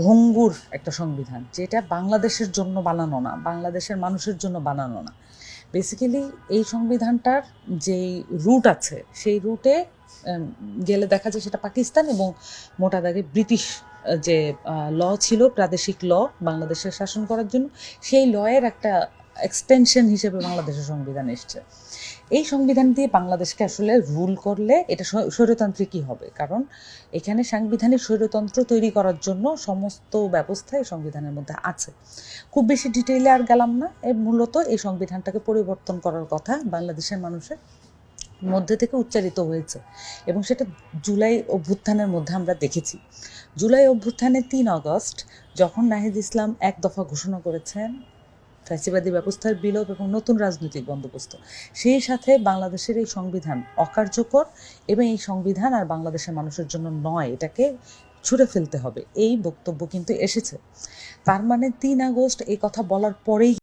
ভঙ্গুর একটা সংবিধান, যেটা বাংলাদেশের জন্য বানানো না, বাংলাদেশের মানুষের জন্য বানানো না। বেসিক্যালি এই সংবিধানটার যে রুট আছে, সেই রুটে গেলে দেখা যায় সেটা পাকিস্তান এবং মোটা দাগে ব্রিটিশ, যে ল ছিল, প্রাদেশিক ল বাংলাদেশের শাসন করার জন্য, সেই লয়ের একটা এক্সটেনশন হিসেবে বাংলাদেশের সংবিধান এসছে। এই সংবিধান দিয়ে বাংলাদেশকে আসলে রুল করলে এটা স্বৈ- স্বৈরতান্ত্রিকই হবে? কারণ এখানে সাংবিধানিক স্বৈরতন্ত্র তৈরি করার জন্য সমস্ত ব্যবস্থা এই সংবিধানের মধ্যে আছে। খুব বেশি ডিটেইলে আর গেলাম না। এ মূলত এই সংবিধানটাকে পরিবর্তন করার কথা বাংলাদেশের মানুষের মধ্যে থেকে উচ্চারিত হয়েছে এবং সেটা জুলাই অভ্যুত্থানের মধ্যে আমরা দেখেছি। জুলাই অভ্যুত্থানের তিন আগস্ট যখন নাহিদ ইসলাম এক দফা ঘোষণা করেছেন ফ্যাসিবাদী ব্যবস্থার বিলোপ এবং নতুন রাজনৈতিক বন্দোবস্ত। সেই সাথে বাংলাদেশের এই সংবিধান অকার্যকর এবং এই সংবিধান আর বাংলাদেশের মানুষের জন্য নয়, এটাকে ছুঁড়ে ফেলতে হবে। এই বক্তব্য কিন্তু এসেছে। তার মানে তিন আগস্ট এই কথা বলার পরেই